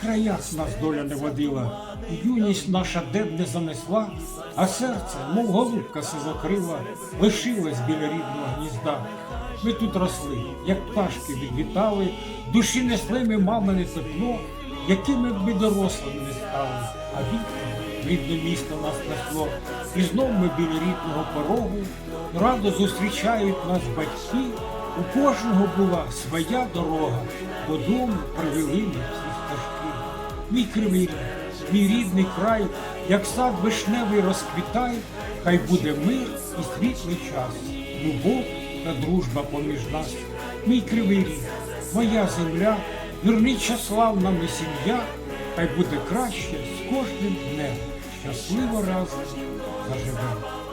краях нас доля не водила, юність наша деб не занесла, а серце, мов голубка се закрила, лишилось біля рідного гнізда. Ми тут росли, як пташки відвітали, душі несли ми мамине тепло, якими б ми дорослими не стали, а вікна в рідне місто нас несло. І знов ми біля рідного порогу, радо зустрічають нас батьки. У кожного була своя дорога, додому привели стежки. Мій кривий мій рідний край, як сад вишневий розквітай, хай буде мир і світлий час, любов та дружба поміж нас. Мій кривий ріг, моя земля, вірнича славна ми сім'я, хай буде краще з кожним днем. Щасливо разом заживемо.